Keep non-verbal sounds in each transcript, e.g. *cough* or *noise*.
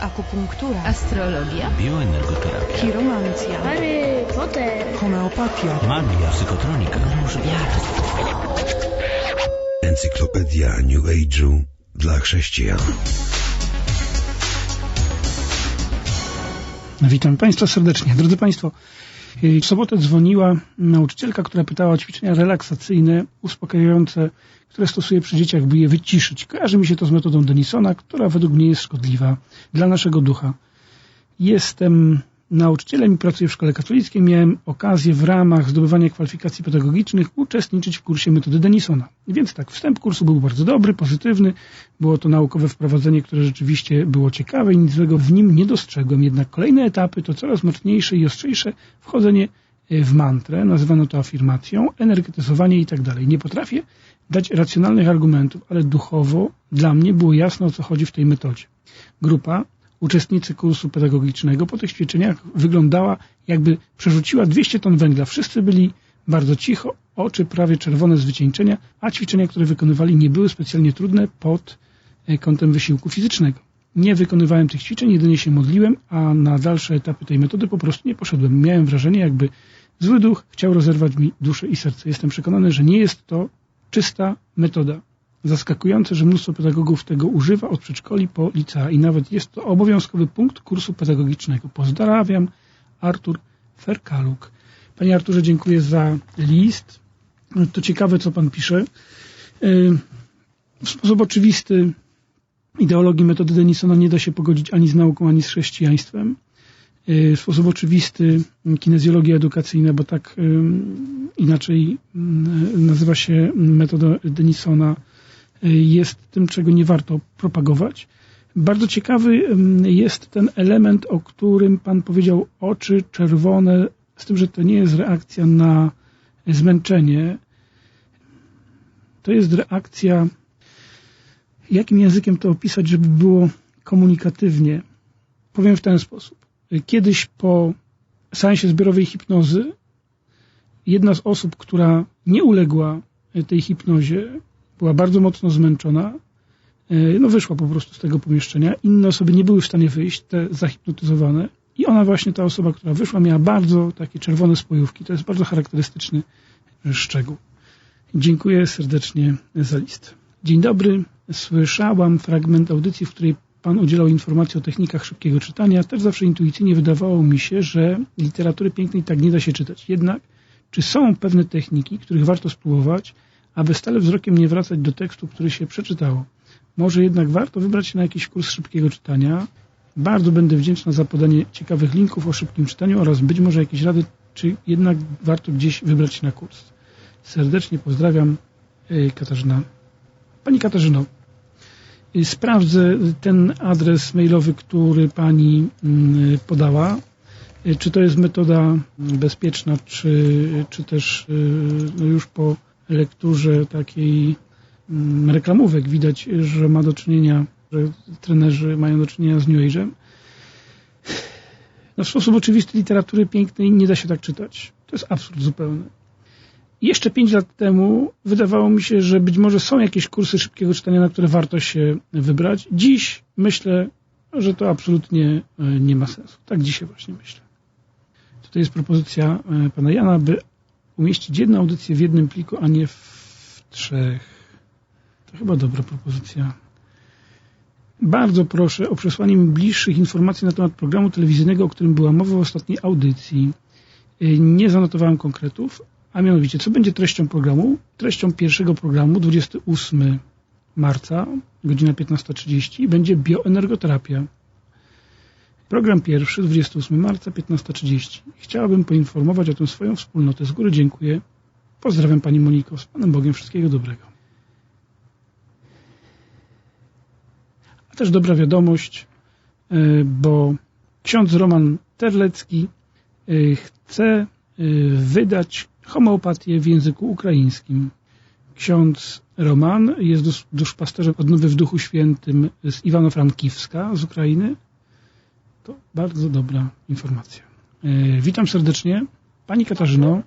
akupunktura, Astrologia? Bioenergoterapia. chiromancja, Harry Potter. homeopatia, Magia. Psychotronika. Encyklopedia New Age'u dla chrześcijan. Witam Państwa serdecznie. Drodzy Państwo, w sobotę dzwoniła nauczycielka, która pytała o ćwiczenia relaksacyjne, uspokajające, które stosuje przy dzieciach, by je wyciszyć. Kojarzy mi się to z metodą Denisona, która według mnie jest szkodliwa dla naszego ducha. Jestem nauczycielem i pracuję w szkole katolickiej. Miałem okazję w ramach zdobywania kwalifikacji pedagogicznych uczestniczyć w kursie metody Denisona. Więc tak, wstęp kursu był bardzo dobry, pozytywny. Było to naukowe wprowadzenie, które rzeczywiście było ciekawe i nic złego w nim nie dostrzegłem. Jednak kolejne etapy to coraz mocniejsze i ostrzejsze wchodzenie w mantrę, nazywano to afirmacją, energetyzowanie i tak dalej. Nie potrafię dać racjonalnych argumentów, ale duchowo dla mnie było jasne o co chodzi w tej metodzie. Grupa uczestnicy kursu pedagogicznego po tych ćwiczeniach wyglądała jakby przerzuciła 200 ton węgla. Wszyscy byli bardzo cicho, oczy prawie czerwone z wycieńczenia, a ćwiczenia, które wykonywali nie były specjalnie trudne pod e, kątem wysiłku fizycznego. Nie wykonywałem tych ćwiczeń, jedynie się modliłem, a na dalsze etapy tej metody po prostu nie poszedłem. Miałem wrażenie, jakby zły duch chciał rozerwać mi duszę i serce. Jestem przekonany, że nie jest to czysta metoda. Zaskakujące, że mnóstwo pedagogów tego używa od przedszkoli po licea i nawet jest to obowiązkowy punkt kursu pedagogicznego. Pozdrawiam, Artur Ferkaluk. Panie Arturze, dziękuję za list. To ciekawe, co Pan pisze. W sposób oczywisty ideologii metody Denisona nie da się pogodzić ani z nauką, ani z chrześcijaństwem. W sposób oczywisty kinezjologia edukacyjna, bo tak inaczej nazywa się metoda Denisona, jest tym, czego nie warto propagować. Bardzo ciekawy jest ten element, o którym Pan powiedział, oczy czerwone, z tym, że to nie jest reakcja na zmęczenie. To jest reakcja, jakim językiem to opisać, żeby było komunikatywnie. Powiem w ten sposób. Kiedyś po seansie zbiorowej hipnozy jedna z osób, która nie uległa tej hipnozie, była bardzo mocno zmęczona, no wyszła po prostu z tego pomieszczenia. Inne osoby nie były w stanie wyjść, te zahipnotyzowane. I ona właśnie, ta osoba, która wyszła, miała bardzo takie czerwone spojówki. To jest bardzo charakterystyczny szczegół. Dziękuję serdecznie za list. Dzień dobry. Słyszałam fragment audycji, w której Pan udzielał informacji o technikach szybkiego czytania. Też zawsze intuicyjnie wydawało mi się, że literatury pięknej tak nie da się czytać. Jednak, czy są pewne techniki, których warto spróbować, aby stale wzrokiem nie wracać do tekstu, który się przeczytało? Może jednak warto wybrać się na jakiś kurs szybkiego czytania. Bardzo będę wdzięczna za podanie ciekawych linków o szybkim czytaniu oraz być może jakieś rady, czy jednak warto gdzieś wybrać się na kurs. Serdecznie pozdrawiam, Katarzyna. Pani Katarzyno, sprawdzę ten adres mailowy, który Pani podała. Czy to jest metoda bezpieczna, czy, czy też no już po lekturze takiej reklamówek widać, że ma do czynienia, że trenerzy mają do czynienia z New Age'em. No w sposób oczywisty literatury pięknej nie da się tak czytać. To jest absurd zupełny. Jeszcze pięć lat temu wydawało mi się, że być może są jakieś kursy szybkiego czytania, na które warto się wybrać. Dziś myślę, że to absolutnie nie ma sensu. Tak dzisiaj właśnie myślę. Tutaj jest propozycja pana Jana, by umieścić jedną audycję w jednym pliku, a nie w trzech. To chyba dobra propozycja. Bardzo proszę o przesłanie mi bliższych informacji na temat programu telewizyjnego, o którym była mowa w ostatniej audycji. Nie zanotowałem konkretów, a mianowicie, co będzie treścią programu? Treścią pierwszego programu, 28 marca, godzina 15.30, będzie bioenergoterapia. Program pierwszy, 28 marca, 15.30. Chciałabym poinformować o tym swoją wspólnotę. Z góry dziękuję. Pozdrawiam Pani Moniko. Z Panem Bogiem wszystkiego dobrego. A też dobra wiadomość, bo ksiądz Roman Terlecki chce wydać homeopatię w języku ukraińskim. Ksiądz Roman jest dusz, duszpasterzem odnowy w Duchu Świętym z Iwano-Frankiwska z Ukrainy. To bardzo dobra informacja. Witam serdecznie. Pani Katarzyno.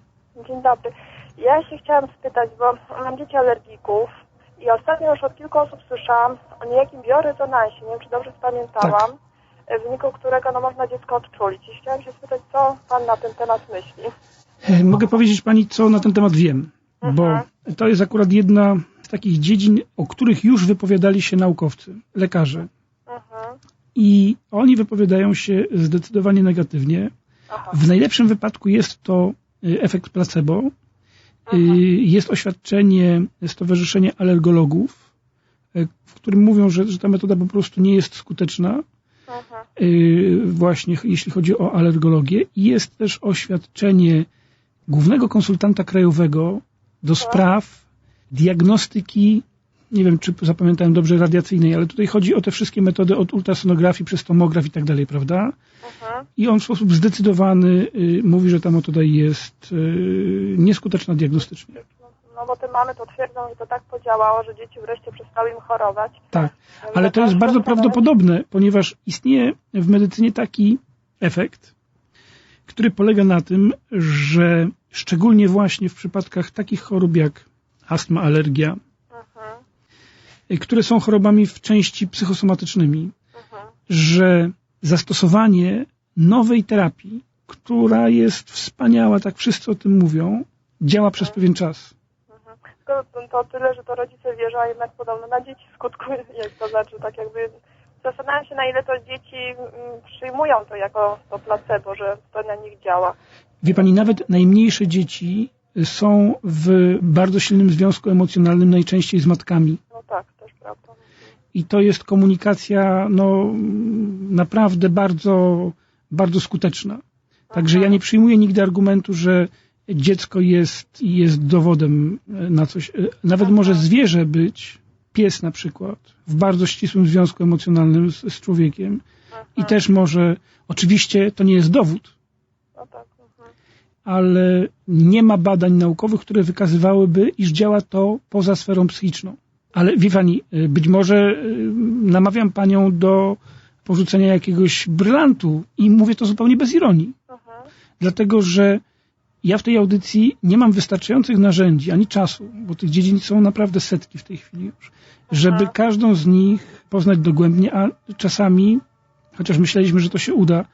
Dzień dobry. Ja się chciałam spytać, bo mam dzieci alergików i ostatnio już od kilku osób słyszałam o niejakim biorezonansie, nie wiem czy dobrze spamiętałam, e, w wyniku którego no, można dziecko odczulić. I chciałam się spytać, co Pan na ten temat myśli? E, Mogę powiedzieć Pani, co na ten temat wiem, bo Mhm. to jest akurat jedna z takich dziedzin, o których już wypowiadali się naukowcy, lekarze. Mhm. I oni wypowiadają się zdecydowanie negatywnie. Aha. W najlepszym wypadku jest to y, efekt placebo. Y, Mhm. Jest oświadczenie Stowarzyszenia Alergologów, y, w którym mówią, że, że ta metoda po prostu nie jest skuteczna, y, właśnie jeśli chodzi o alergologię. I jest też oświadczenie głównego konsultanta krajowego do spraw diagnostyki, nie wiem czy zapamiętałem dobrze, radiacyjnej, ale tutaj chodzi o te wszystkie metody od ultrasonografii przez tomograf i tak dalej, prawda? Mhm. I on w sposób zdecydowany y, mówi, że ta metoda jest y, nieskuteczna diagnostycznie. No bo te mamy to twierdzą i to tak podziałało, że dzieci wreszcie przestały im chorować. Tak, ale to jest bardzo prawdopodobne, ponieważ istnieje w medycynie taki efekt, który polega na tym, że szczególnie właśnie w przypadkach takich chorób jak astma, alergia, które są chorobami w części psychosomatycznymi, Mhm. że zastosowanie nowej terapii, która jest wspaniała, tak wszyscy o tym mówią, działa przez pewien czas. Mhm. Tylko to, to tyle, że to rodzice wierzą, a jednak podobno na dzieci skutkuje, *laughs* jak to znaczy, tak jakby zastanawiam się, na ile to dzieci mm, przyjmują to jako to placebo, że to na nich działa. Wie pani, nawet najmniejsze dzieci są w bardzo silnym związku emocjonalnym, najczęściej z matkami. Tak, też prawda. I to jest komunikacja no, naprawdę bardzo, bardzo skuteczna. Także ja nie przyjmuję nigdy argumentu, że dziecko jest, jest dowodem na coś. Nawet może zwierzę być, pies na przykład, w bardzo ścisłym związku emocjonalnym z, z człowiekiem. I też może, oczywiście to nie jest dowód, No tak. Ale nie ma badań naukowych, które wykazywałyby, iż działa to poza sferą psychiczną. Ale wie pani, y, być może y, namawiam panią do porzucenia jakiegoś brylantu i mówię to zupełnie bez ironii. Mhm. Dlatego, że ja w tej audycji nie mam wystarczających narzędzi ani czasu, bo tych dziedzin są naprawdę setki w tej chwili już, żeby każdą z nich poznać dogłębnie, a czasami, chociaż myśleliśmy, że to się uda,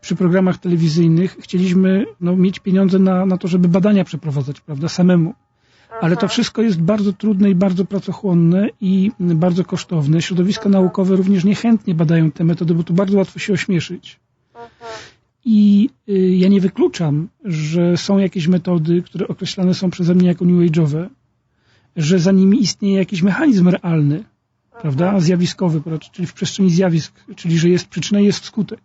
przy programach telewizyjnych chcieliśmy no, mieć pieniądze na, na to, żeby badania przeprowadzać, prawda, samemu. Ale to wszystko jest bardzo trudne i bardzo pracochłonne i bardzo kosztowne. Środowiska naukowe również niechętnie badają te metody, bo tu bardzo łatwo się ośmieszyć. I y, ja nie wykluczam, że są jakieś metody, które określane są przeze mnie jako new age'owe, że za nimi istnieje jakiś mechanizm realny, prawda, zjawiskowy, czyli w przestrzeni zjawisk, czyli że jest przyczyna i jest skutek.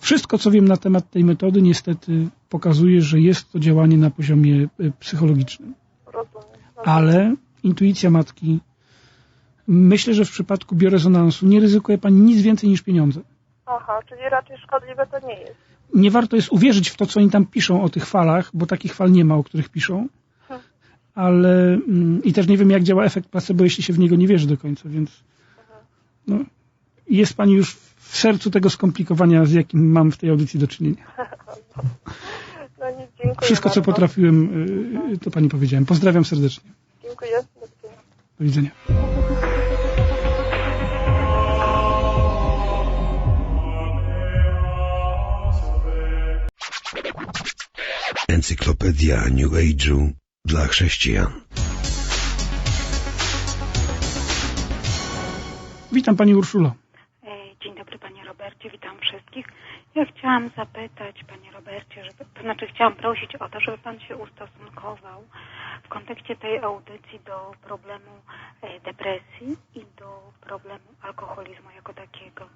Wszystko, co wiem na temat tej metody, niestety pokazuje, że jest to działanie na poziomie y, psychologicznym. Rozumiem. Ale intuicja matki, myślę, że w przypadku biorezonansu nie ryzykuje pani nic więcej niż pieniądze. Aha, czyli raczej szkodliwe to nie jest. nie warto jest uwierzyć w to, co oni tam piszą o tych falach, bo takich fal nie ma, o których piszą. Ale mm, i też nie wiem, jak działa efekt placebo, jeśli się w niego nie wierzy do końca, więc no, jest pani już w sercu tego skomplikowania, z jakim mam w tej audycji do czynienia. *laughs* No nic, dziękuję Wszystko, co bardzo. potrafiłem, y, to pani powiedziałem. Pozdrawiam serdecznie. Dziękuję. Do widzenia. Do widzenia. Encyklopedia New Age'u dla chrześcijan. Witam pani Urszulo. E, Dzień dobry Panie Robercie, witam wszystkich. Ja chciałam zapytać Panie Robercie, żeby, to znaczy chciałam prosić o to, żeby Pan się ustosunkował w kontekście tej audycji do problemu e, depresji i do problemu alkoholizmu jako takiego.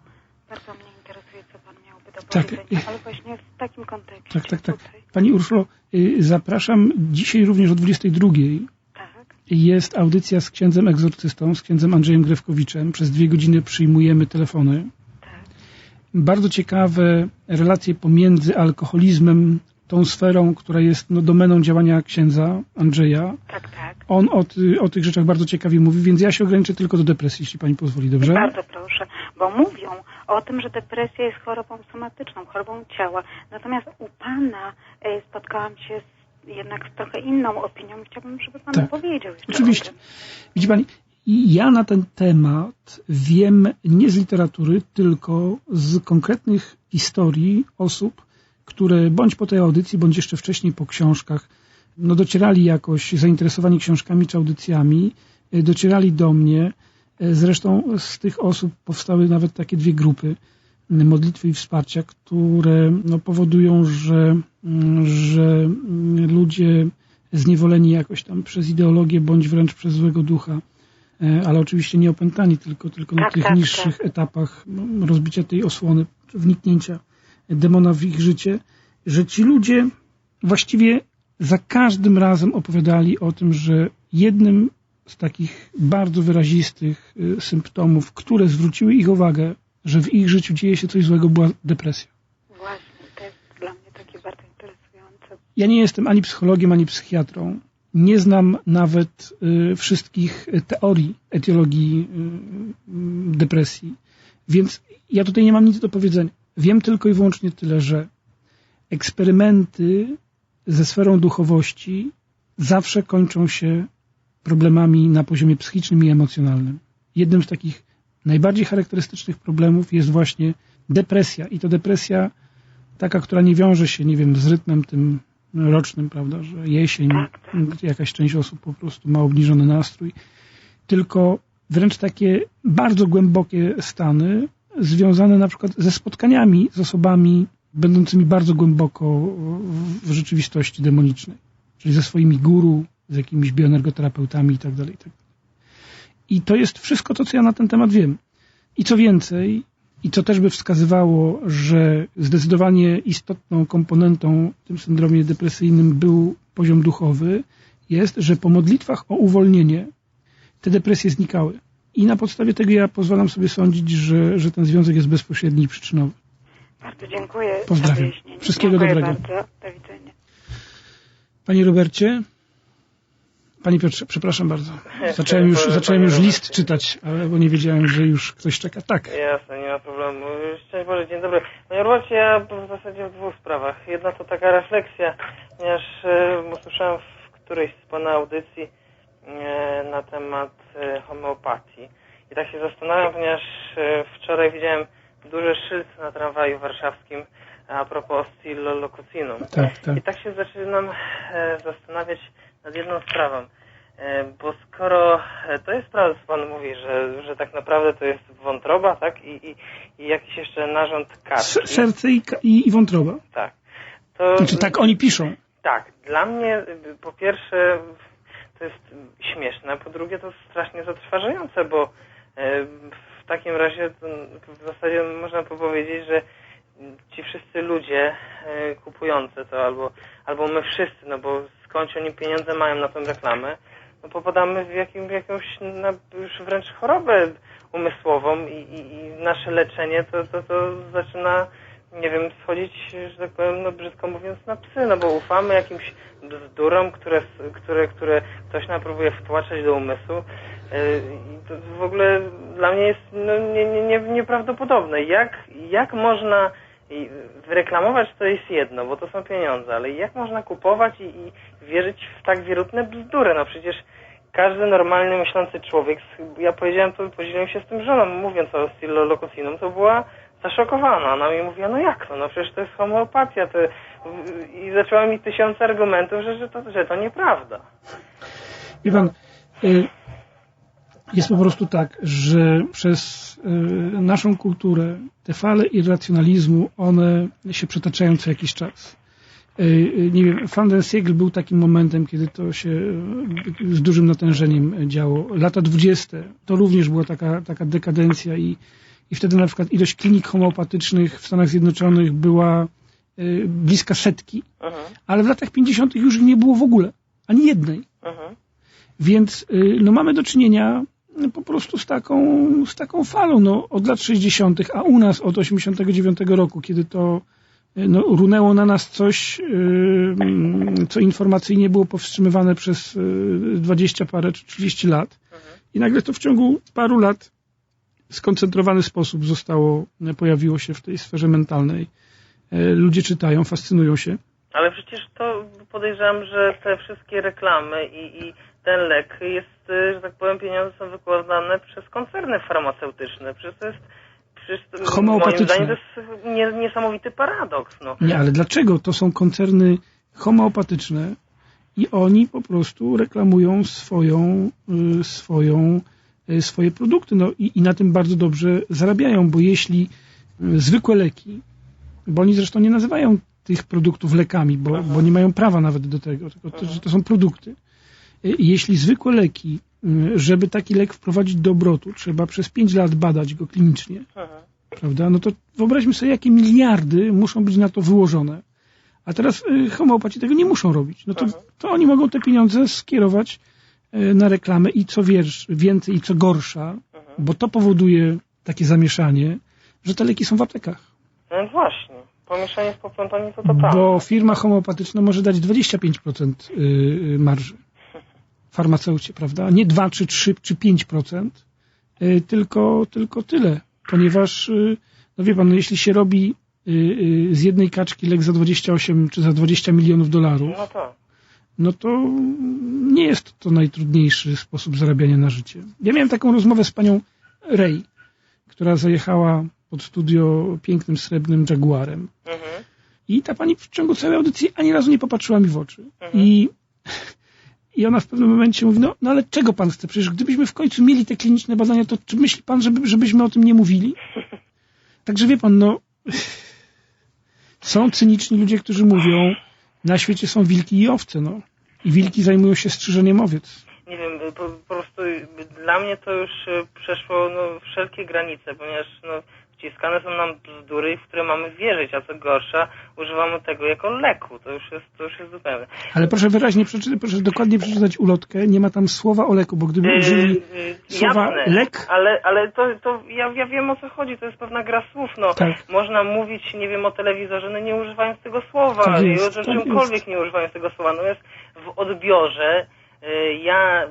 Bardzo mnie interesuje, co Pan miałby do Tak, powiedzenia, e, ale właśnie w takim kontekście. Tak, tak, tak. Tutaj. Pani Urszulo, y, zapraszam dzisiaj również o 22. Tak, Jest audycja z księdzem egzorcystą, z księdzem Andrzejem Grewkowiczem. Przez dwie godziny przyjmujemy telefony. Bardzo ciekawe relacje pomiędzy alkoholizmem, tą sferą, która jest no, domeną działania księdza Andrzeja. Tak, tak. On o, ty, o tych rzeczach bardzo ciekawie mówi, więc ja się ograniczę tylko do depresji, jeśli pani pozwoli, dobrze? Bardzo proszę, bo mówią o tym, że depresja jest chorobą somatyczną, chorobą ciała. Natomiast u Pana e, spotkałam się z, jednak z trochę inną opinią. Chciałabym, żeby Pan Tak. powiedział jeszcze Oczywiście. Widzi pani, I ja na ten temat wiem nie z literatury, tylko z konkretnych historii osób, które bądź po tej audycji, bądź jeszcze wcześniej po książkach, no docierali jakoś zainteresowani książkami czy audycjami, y, docierali do mnie. Y, Zresztą z tych osób powstały nawet takie dwie grupy modlitwy i wsparcia, które no, powodują, że, mm, że mm, ludzie zniewoleni jakoś tam przez ideologię, bądź wręcz przez złego ducha, e, ale oczywiście nie opętani, tylko, tylko na Tak, tych tak, niższych etapach no, rozbicia tej osłony, wniknięcia demona w ich życie, że ci ludzie właściwie za każdym razem opowiadali o tym, że jednym z takich bardzo wyrazistych y, symptomów, które zwróciły ich uwagę, że w ich życiu dzieje się coś złego, była depresja. Właśnie, to jest dla mnie takie bardzo interesujące. Ja nie jestem ani psychologiem, ani psychiatrą. Nie znam nawet y, wszystkich teorii etiologii y, y, depresji, więc ja tutaj nie mam nic do powiedzenia. Wiem tylko i wyłącznie tyle, że eksperymenty ze sferą duchowości zawsze kończą się problemami na poziomie psychicznym i emocjonalnym. Jednym z takich najbardziej charakterystycznych problemów jest właśnie depresja. I to depresja taka, która nie wiąże się, nie wiem, z rytmem tym rocznym, prawda, że jesień, Tak, tak. jakaś część osób po prostu ma obniżony nastrój, tylko wręcz takie bardzo głębokie stany związane na przykład ze spotkaniami z osobami będącymi bardzo głęboko w- rzeczywistości demonicznej, czyli ze swoimi guru, z jakimiś bioenergoterapeutami itd. itd. I to jest wszystko to, co ja na ten temat wiem. I co więcej, i co też by wskazywało, że zdecydowanie istotną komponentą w tym syndromie depresyjnym był poziom duchowy, jest, że po modlitwach o uwolnienie te depresje znikały. I na podstawie tego ja pozwalam sobie sądzić, że, że ten związek jest bezpośredni i przyczynowy. Bardzo dziękuję Pozdrawiam. Wszystkiego dziękuję dobrego. bardzo. Do widzenia. Panie Robercie, Panie Piotrze, przepraszam bardzo. Zacząłem już, zacząłem już list czytać, ale bo nie wiedziałem, że już ktoś czeka. Tak. Jasne, nie ma problemu. Szczęść Boże, dzień dobry. Panie Robercie, ja w zasadzie w dwóch sprawach. Jedna to taka refleksja, ponieważ e, usłyszałem w którejś z Pana audycji e, na temat e, homeopatii. I tak się zastanawiam, ponieważ e, wczoraj widziałem duży szyld na tramwaju warszawskim a propos stillolocucinum. Tak, tak. I tak się zaczynam e, zastanawiać nad jedną sprawą. E, bo skoro e, to jest prawda, co Pan mówi, że, że tak naprawdę to jest wątroba, tak? I, i, i jakiś jeszcze narząd kartki. Serce i, i, i wątroba. Tak. To, Znaczy tak oni piszą. tak, dla mnie y, po pierwsze to jest śmieszne, po drugie to strasznie zatrważające, bo e, w takim razie w zasadzie można powiedzieć, że ci wszyscy ludzie kupujący to albo, albo my wszyscy, no bo skądś oni pieniądze mają na tę reklamę, no popadamy w, jakim, w jakąś już wręcz chorobę umysłową i, i, i nasze leczenie to, to, to zaczyna nie wiem, schodzić, że tak powiem, no brzydko mówiąc, na psy, no bo ufamy jakimś bzdurom, które, które, które ktoś nam próbuje wtłaczać do umysłu. Yy, I to w ogóle dla mnie jest no, nie, nie, nie, nieprawdopodobne. Jak, jak można i wyreklamować to jest jedno, bo to są pieniądze, ale jak można kupować i, i wierzyć w tak wierutne bzdury? No przecież każdy normalny, myślący człowiek, ja powiedziałem to, podzieliłem się z tym żoną, mówiąc o stillolocucinum, to była zaszokowana. Ona mi mówiła, no jak to, no przecież to jest homeopatia. To... I zaczęła mi tysiące argumentów, że, że, to, że to nieprawda. Wie pan, y, jest po prostu tak, że przez y, naszą kulturę te fale irracjonalizmu, one się przetaczają co jakiś czas. Y, y, Nie wiem, Van den Siegel był takim momentem, kiedy to się z dużym natężeniem działo. Lata dwudzieste to również była taka, taka dekadencja i, i wtedy na przykład ilość klinik homeopatycznych w Stanach Zjednoczonych była bliska setki, Mhm, ale w latach 50. już ich nie było w ogóle, ani jednej. mhm. Więc no, mamy do czynienia po prostu z taką, z taką falą no, od lat 60., a u nas od 89 roku, kiedy to y, no, runęło na nas coś, y, mm, co informacyjnie było powstrzymywane przez y, 20 parę czy 30 lat. I nagle to w ciągu paru lat w skoncentrowany sposób zostało, pojawiło się w tej sferze mentalnej. Ludzie czytają, fascynują się. Ale przecież to podejrzewam, że te wszystkie reklamy i, i ten lek jest, y, że tak powiem, pieniądze są wykładane przez koncerny farmaceutyczne. Przecież to jest, przecież to, moim zdaniem to jest nie, niesamowity paradoks. No. Nie, ale dlaczego? To są koncerny homeopatyczne i oni po prostu reklamują swoją, y, swoją, y, swoje produkty. No i, i na tym bardzo dobrze zarabiają, bo jeśli zwykłe leki, bo oni zresztą nie nazywają tych produktów lekami, bo, bo nie mają prawa nawet do tego, tylko to, że to są produkty. Jeśli zwykłe leki, y, żeby taki lek wprowadzić do obrotu, trzeba przez 5 lat badać go klinicznie, Mhm. prawda? No to wyobraźmy sobie, jakie miliardy muszą być na to wyłożone. A teraz y, homeopaci tego nie muszą robić. No to, to oni mogą te pieniądze skierować y, na reklamę i co wiersz, więcej i co gorsza, bo to powoduje takie zamieszanie, że te leki są w aptekach. No właśnie, pomieszanie z poplątami to totalne. Bo firma homeopatyczna może dać 25% y, y, marży farmaceucie, prawda? Nie 2 czy 3 czy 5%, y, tylko, tylko tyle. Ponieważ, y, no wie pan, no jeśli się robi y, z jednej kaczki lek za 28 czy za 20 milionów dolarów, No to. no to nie jest to najtrudniejszy sposób zarabiania na życie. Ja miałem taką rozmowę z panią Ray, która zajechała pod studio pięknym srebrnym Jaguarem. Mhm. I ta pani w ciągu całej audycji ani razu nie popatrzyła mi w oczy. Mhm. I, I ona w pewnym momencie mówi, no, no ale czego pan chce? Przecież gdybyśmy w końcu mieli te kliniczne badania, to czy myśli pan, żeby, żebyśmy o tym nie mówili? *laughs* Także wie pan, no są cyniczni ludzie, którzy mówią, na świecie są wilki i owce, no. I wilki zajmują się strzyżeniem owiec. Nie wiem, po, po prostu dla mnie to już y, przeszło no, wszelkie granice, ponieważ no, wciskane są nam bzdury, w które mamy wierzyć, a co gorsza, używamy tego jako leku. To już jest, to już jest zupełnie. Ale proszę wyraźnie, przeczy, proszę dokładnie przeczytać ulotkę, nie ma tam słowa o leku, bo gdyby użyli Yy, yy, słowa jasne, lek, Ale, ale to, to ja, ja wiem o co chodzi, to jest pewna gra słów. No. Tak. Można mówić, nie wiem, o telewizorze, no nie używając tego słowa, Tak jest, o tak czymkolwiek jest. nie używając tego słowa. No jest w odbiorze, y, ja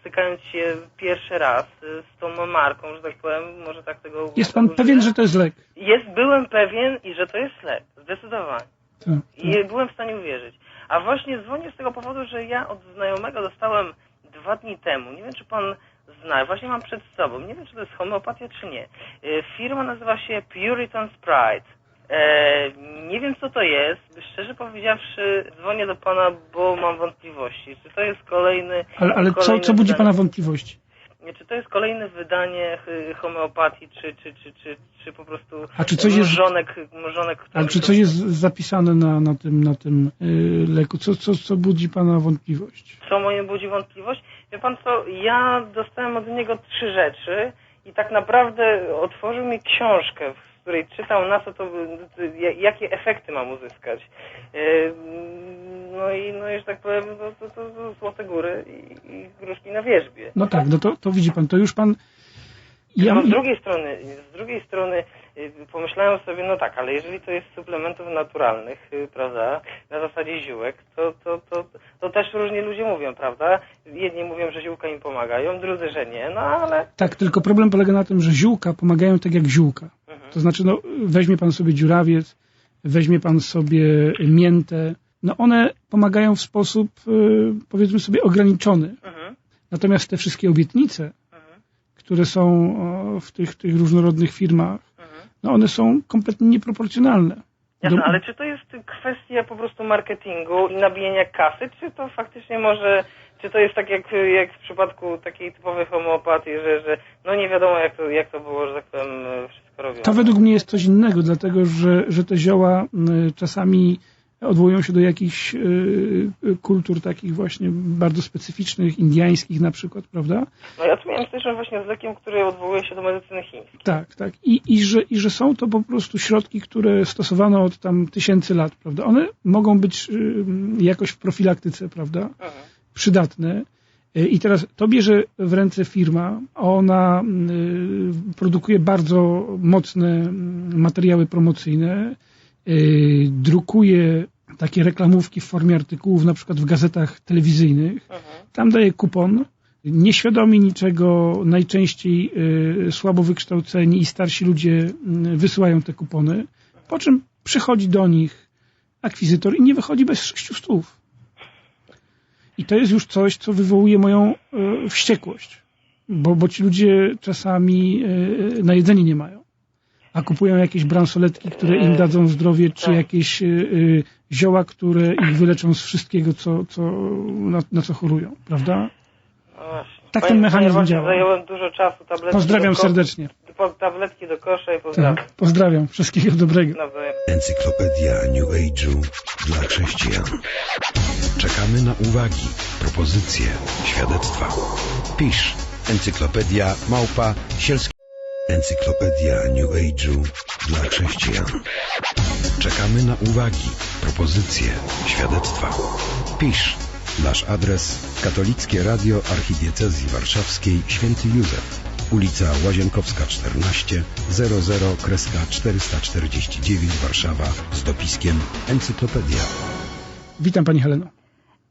stykając się pierwszy raz y, z tą marką, że tak powiem, może tak tego jest pan użyję. pewien, że to jest lek. Jest, byłem pewien i że to jest lek, zdecydowanie. Tak, I byłem w stanie uwierzyć. A właśnie dzwonię z tego powodu, że ja od znajomego dostałem dwa dni temu, nie wiem czy pan zna, właśnie mam przed sobą, nie wiem czy to jest homeopatia czy nie. Y, Firma nazywa się Puritan Sprite. E, nie wiem co to jest, szczerze powiedziawszy dzwonię do pana, bo mam wątpliwości. Czy to jest kolejny... Ale, ale co, kolejny co budzi wydanie- pana wątpliwości? Nie, czy to jest kolejne wydanie homeopatii, czy, czy, czy, czy, czy po prostu A czy coś jest- mrzonek, mrzonek który Ale czy coś jest zapisane na, na tym, na tym y, leku? Co, co, co budzi pana wątpliwość? Co moje budzi wątpliwość? Wie pan co, ja dostałem od niego trzy rzeczy i tak naprawdę otworzył mi książkę, w której czytał na co to, jakie efekty mam uzyskać. Yy, No i, no że tak powiem, no, to, to, to złote góry i, i gruszki na wierzbie. No tak, no to, to widzi pan, to już pan... Ja, No z drugiej strony, z drugiej strony y, pomyślałem sobie, no tak, ale jeżeli to jest suplementów naturalnych, y, prawda, na zasadzie ziółek, to, to, to, to też różnie ludzie mówią, prawda? Jedni mówią, że ziółka im pomagają, drudzy, że nie, no ale tak, tylko problem polega na tym, że ziółka pomagają tak jak ziółka. To znaczy, no, weźmie pan sobie dziurawiec, weźmie pan sobie miętę, no one pomagają w sposób, y, powiedzmy sobie, ograniczony. mhm, Natomiast te wszystkie obietnice, które są w tych, tych różnorodnych firmach, no one są kompletnie nieproporcjonalne. jasne, ale czy to jest kwestia po prostu marketingu i nabijania kasy, czy to faktycznie może, czy to jest tak jak, jak w przypadku takiej typowej homeopatii, że, że no nie wiadomo jak to, jak to było, że tak powiem, wszystko robione. To według mnie jest coś innego, dlatego że, że te zioła czasami odwołują się do jakichś y, y, kultur takich właśnie bardzo specyficznych, indiańskich na przykład, prawda? No ja tu miałem styczność właśnie z lekiem, który odwołuje się do medycyny chińskiej. Tak, tak. I, i, że, I że są to po prostu środki, które stosowano od tam tysięcy lat, prawda? One mogą być y, jakoś w profilaktyce, prawda? Mhm. Przydatne. Y, I teraz to bierze w ręce firma, ona y, produkuje bardzo mocne mm, materiały promocyjne, y, drukuje takie reklamówki w formie artykułów, na przykład w gazetach telewizyjnych. Tam daje kupon. Nieświadomi niczego, najczęściej słabo wykształceni i starsi ludzie y, wysyłają te kupony, po czym przychodzi do nich akwizytor i nie wychodzi bez 600. I to jest już coś, co wywołuje moją e, wściekłość, bo, bo ci ludzie czasami e, na jedzenie nie mają, a kupują jakieś bransoletki, które im dadzą zdrowie, czy Tak. jakieś e, e, zioła, które ich wyleczą z wszystkiego, co, co, na, na co chorują, prawda? Tak Panie- ten mechanizm działa. Zająłem dużo czasu, tabletki Pozdrawiam serdecznie. Po- Tabletki do kosza i pozdrawiam. Tak, pozdrawiam, wszystkiego dobrego. Encyklopedia New Age'u dla chrześcijan. Czekamy na uwagi, propozycje, świadectwa. Pisz encyklopedia małpa sielski. Encyklopedia New Age'u dla chrześcijan. Czekamy na uwagi, propozycje, świadectwa. Pisz nasz adres Katolickie Radio Archidiecezji Warszawskiej Święty Józef. Ulica Łazienkowska 14 00 kreska 449 Warszawa z dopiskiem Encyklopedia. Witam Pani Heleno.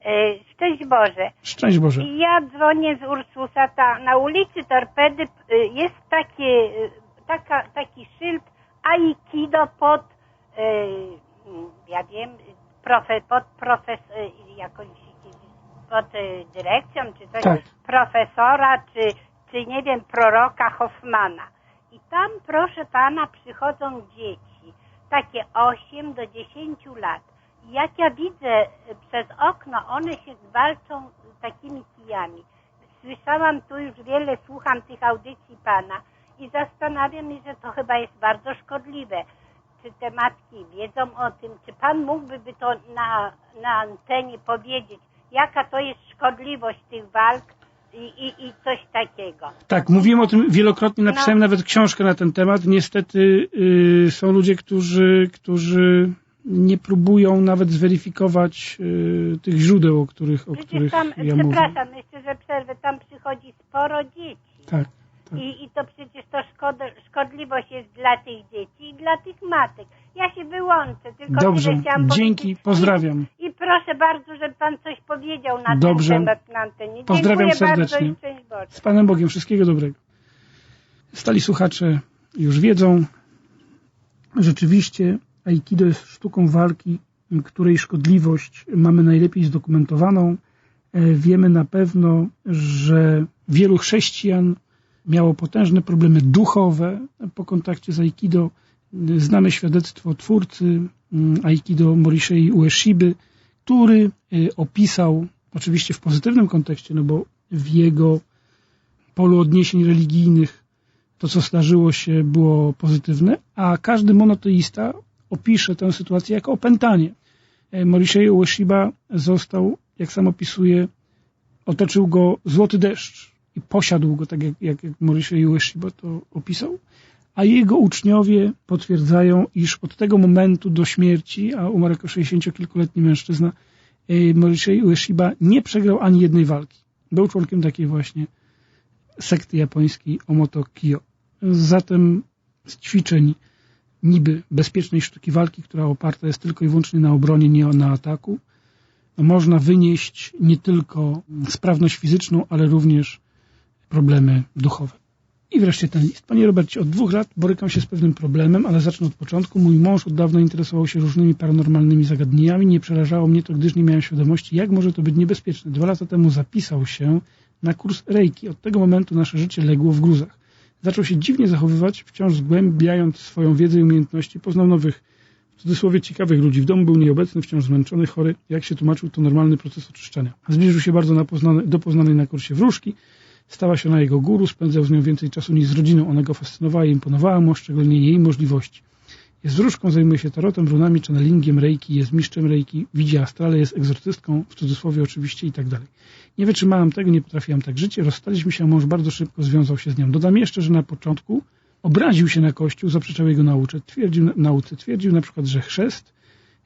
E, Szczęść Boże. Szczęść Boże. Ja dzwonię z Ursusa. Ta, na ulicy Torpedy e, jest takie, e, taka, taki szyld Aikido pod, mm, ja wiem, profe, pod profes, jakąś, pod dyrekcją, czy coś, Tak. profesora, czy, czy nie wiem, proroka Hoffmana. I tam, proszę pana, przychodzą dzieci, takie 8 do 10 lat. I Jak ja widzę e, przez okno, one się walczą takimi kijami. Słyszałam tu już wiele, słucham tych audycji pana i zastanawiam się, że to chyba jest bardzo szkodliwe. Czy te matki wiedzą o tym? Czy pan mógłby by to na, na antenie powiedzieć, jaka to jest szkodliwość tych walk i, i, coś takiego? Tak, mówiłem o tym wielokrotnie, napisałem No. nawet książkę na ten temat. Niestety y, są ludzie, którzy, którzy nie próbują nawet zweryfikować y, tych źródeł, o których, o Przecież których tam, ja mówię. przepraszam, jeszcze, że przerwę, tam przychodzi sporo dzieci. Tak, tak. I, I to przecież to szkod, szkodliwość jest dla tych dzieci i dla tych matek. Ja się wyłączę, tylko Dobrze, dzięki, pozdrawiam. Proszę bardzo, żeby pan coś powiedział na Dobrze. ten temat na antenie. Pozdrawiam Dziękuję serdecznie. Z Panem Bogiem, wszystkiego dobrego. Stali słuchacze już wiedzą, rzeczywiście Aikido jest sztuką walki, której szkodliwość mamy najlepiej zdokumentowaną. E, Wiemy na pewno, że wielu chrześcijan miało potężne problemy duchowe po kontakcie z Aikido. Znamy świadectwo twórcy mm, Aikido Morishei Ueshiby, który y, opisał, oczywiście w pozytywnym kontekście, no bo w jego polu odniesień religijnych to, co zdarzyło się, było pozytywne, a każdy monoteista opisze tę sytuację jako opętanie. E, Morishei Ueshiba został, jak sam opisuje, otoczył go złoty deszcz i posiadł go, tak jak, jak, Morishei Ueshiba to opisał, a jego uczniowie potwierdzają, iż od tego momentu do śmierci, a umarł jako 60-kilkuletni mężczyzna, e, Morishei Ueshiba nie przegrał ani jednej walki. Był członkiem takiej właśnie sekty japońskiej Omoto Kyo. Zatem z ćwiczeń niby bezpiecznej sztuki walki, która oparta jest tylko i wyłącznie na obronie, nie na ataku, można wynieść nie tylko sprawność fizyczną, ale również problemy duchowe. I wreszcie ten list. Panie Robercie, od dwóch lat borykam się z pewnym problemem, ale zacznę od początku. Mój mąż od dawna interesował się różnymi paranormalnymi zagadnieniami. Nie przerażało mnie to, gdyż nie miałem świadomości, jak może to być niebezpieczne. Dwa lata temu zapisał się na kurs Reiki. Od tego momentu nasze życie legło w gruzach. Zaczął się dziwnie zachowywać, wciąż zgłębiając swoją wiedzę i umiejętności. Poznał nowych, w cudzysłowie ciekawych ludzi. W domu był nieobecny, wciąż zmęczony, chory. Jak się tłumaczył, to normalny proces oczyszczania. Zbliżył się bardzo na poznane, do poznanej na kursie wróżki. Stała się na jego guru, spędzał z nią więcej czasu niż z rodziną. Ona go fascynowała i imponowała mu, szczególnie jej możliwości. Jest wróżką, zajmuje się tarotem, runami, channelingiem, reiki, jest mistrzem reiki, widzi astrale, jest egzorcystką, w cudzysłowie oczywiście i tak dalej. Nie wytrzymałam tego, nie potrafiłam tak żyć. Rozstaliśmy się, a mąż bardzo szybko związał się z nią. Dodam jeszcze, że na początku obraził się na Kościół, zaprzeczał jego nauce. Twierdził, nauce. Twierdził na przykład, że chrzest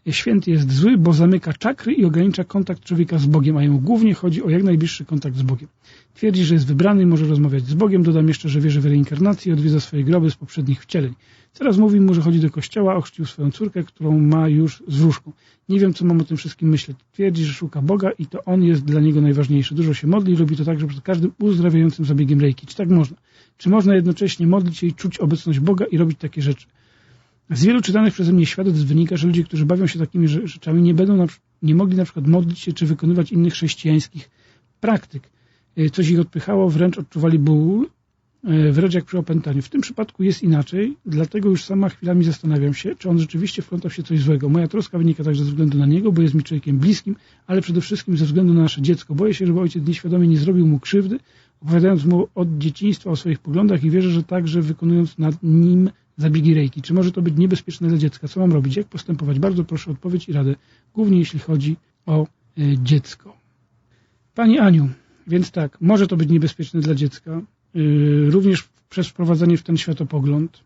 święty jest zły, bo zamyka czakry i ogranicza kontakt człowieka z Bogiem, a jemu głównie chodzi o jak najbliższy kontakt z Bogiem. Twierdzi, że jest wybrany i może rozmawiać z Bogiem. Dodam jeszcze, że wierzy w reinkarnację i odwiedza swoje groby z poprzednich wcieleń. Teraz mówi mu, że chodzi do kościoła, ochrzcił swoją córkę, którą ma już z wróżką. Nie wiem, co mam o tym wszystkim myśleć. Twierdzi, że szuka Boga i to On jest dla niego najważniejszy. Dużo się modli i robi to także przed każdym uzdrawiającym zabiegiem rejki. Czy tak można? Czy można jednocześnie modlić się i czuć obecność Boga i robić takie rzeczy? Z wielu czytanych przeze mnie świadectw wynika, że ludzie, którzy bawią się takimi rzeczami, nie będą na, nie mogli na przykład modlić się czy wykonywać innych chrześcijańskich praktyk. Y, Coś ich odpychało, wręcz odczuwali ból, y, wręcz jak przy opętaniu. W tym przypadku jest inaczej, dlatego już sama chwilami zastanawiam się, czy on rzeczywiście wplątał się coś złego. Moja troska wynika także ze względu na niego, bo jest mi człowiekiem bliskim, ale przede wszystkim ze względu na nasze dziecko. Boję się, żeby ojciec nieświadomie nie zrobił mu krzywdy, opowiadając mu od dzieciństwa o swoich poglądach i wierzę, że także wykonując nad nim zabiegi rejki. Czy może to być niebezpieczne dla dziecka? Co mam robić? Jak postępować? Bardzo proszę o odpowiedź i radę, głównie jeśli chodzi o y, dziecko. Pani Aniu, więc tak, może to być niebezpieczne dla dziecka, y, również przez wprowadzenie w ten światopogląd.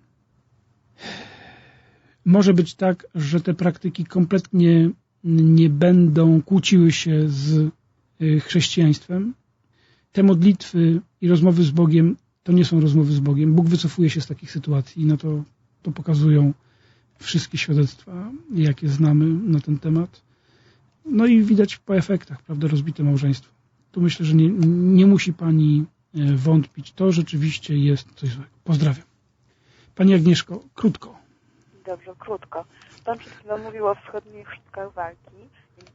Może być tak, że te praktyki kompletnie nie będą kłóciły się z y, chrześcijaństwem. Te modlitwy i rozmowy z Bogiem to nie są rozmowy z Bogiem. Bóg wycofuje się z takich sytuacji i na to, to pokazują wszystkie świadectwa, jakie znamy na ten temat. No i widać po efektach, prawda, rozbite małżeństwo. Tu myślę, że nie, nie musi Pani e, wątpić. To rzeczywiście jest coś złego. Pozdrawiam. Pani Agnieszko, krótko. Dobrze, krótko. Pan przed chwilą mówił o wschodnich sztukach walki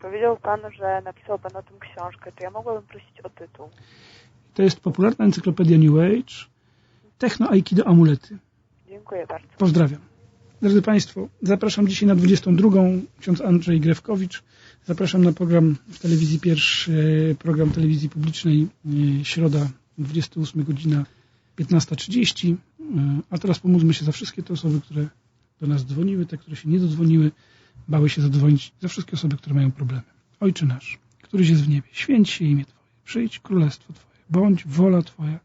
powiedział Pan, że napisał Pan o tym książkę. Czy ja mogłabym prosić o tytuł? To jest popularna encyklopedia New Age. Techno Aikido Amulety. Dziękuję bardzo. Pozdrawiam. Drodzy Państwo, zapraszam dzisiaj na 22. Ksiądz Andrzej Grewkowicz. Zapraszam na program w telewizji pierwszy, program telewizji publicznej, e, środa 28 godzina 15.30. E, A teraz pomódlmy się za wszystkie te osoby, które do nas dzwoniły, te, które się nie dodzwoniły, bały się zadzwonić, za wszystkie osoby, które mają problemy. Ojcze nasz, któryś jest w niebie, święć się imię Twoje, przyjdź królestwo Twoje, bądź wola Twoja,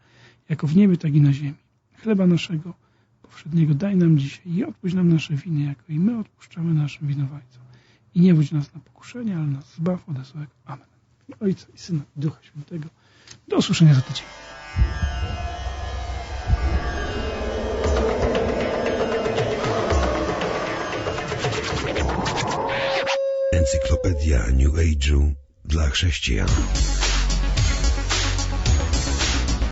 jako w niebie, tak i na ziemi. Chleba naszego powszedniego daj nam dzisiaj i odpuść nam nasze winy, jako i my odpuszczamy naszym winowajcom. I nie wódź nas na pokuszenie, ale nas zbaw ode złego. Amen. Ojca i Syna i Ducha Świętego. Do usłyszenia za tydzień. Encyklopedia New Age'u dla chrześcijan.